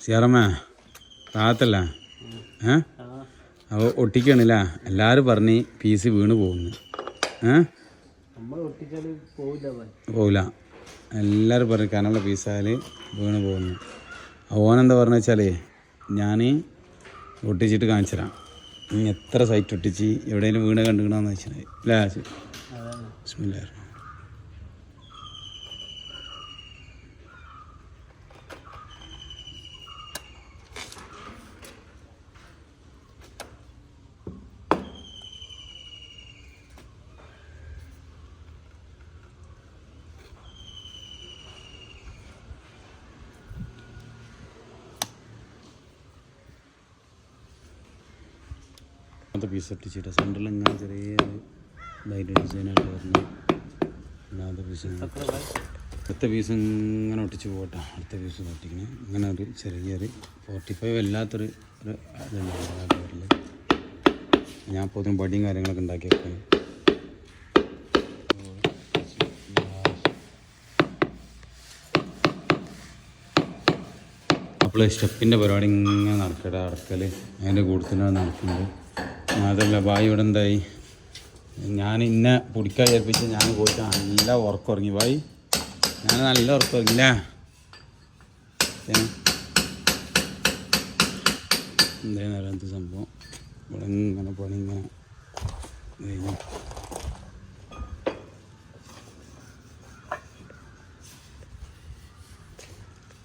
സിയാറമ്മ താത്തല്ല ഏ? അപ്പോൾ ഒട്ടിക്കണില്ല. എല്ലാവരും പറഞ്ഞ് പീസ് വീണ് പോകുന്നു. ഏ? പോവില്ല. എല്ലാവരും പറഞ്ഞു കനുള്ള പീസായാൽ വീണ് പോകുന്നു. ഓനെന്താ പറഞ്ഞു വെച്ചാൽ ഞാൻ ഒട്ടിച്ചിട്ട് കാണിച്ചു തരാം എത്ര സൈറ്റ് ഒട്ടിച്ച് എവിടെയെങ്കിലും വീണ് കണ്ടുകണമെന്ന് വെച്ചാൽ അല്ലേ അതാണ്. അങ്ങനത്തെ പീസ് ഒട്ടിച്ചിട്ട് സെന്ററിൽ ഇങ്ങനെ ചെറിയ ലൈറ്റ് ഡിസൈനായിട്ട് വരുന്നു ഒന്നാമത്തെ പീസ് അടുത്ത പീസ് ഇങ്ങനെ ഒട്ടിച്ച് പോകട്ടെ. അടുത്ത പീസ് ഒട്ടിക്കണേ. ഇങ്ങനെ ഒരു ചെറിയൊരു ഫോർട്ടി ഫൈവ് അല്ലാത്തൊരു ഒരു ഇതുണ്ട് പേരിൽ ഞാൻ ഇപ്പോൾ ബടിയും കാര്യങ്ങളൊക്കെ ഉണ്ടാക്കി വെക്കണം. അപ്പോൾ സ്റ്റെപ്പിന്റെ പരിപാടി ഇങ്ങനെ നടക്കട്ടെ അടക്കൽ അതിന്റെ കൂടുതലാണ് നടക്കുന്നത്. അതല്ല ബായി ഇവിടെ എന്തായി? ഞാൻ ഇന്ന പിടിക്കാൻ ഏൽപ്പിച്ച് ഞാൻ പോയിട്ട് നല്ല ഉറക്കുറങ്ങി. ബായി ഞാൻ നല്ല ഉറക്കുറങ്ങില്ല എന്തായാലും സംഭവം? ഇവിടെ ഇങ്ങനെ പണി ഇങ്ങനെ കഴിഞ്ഞു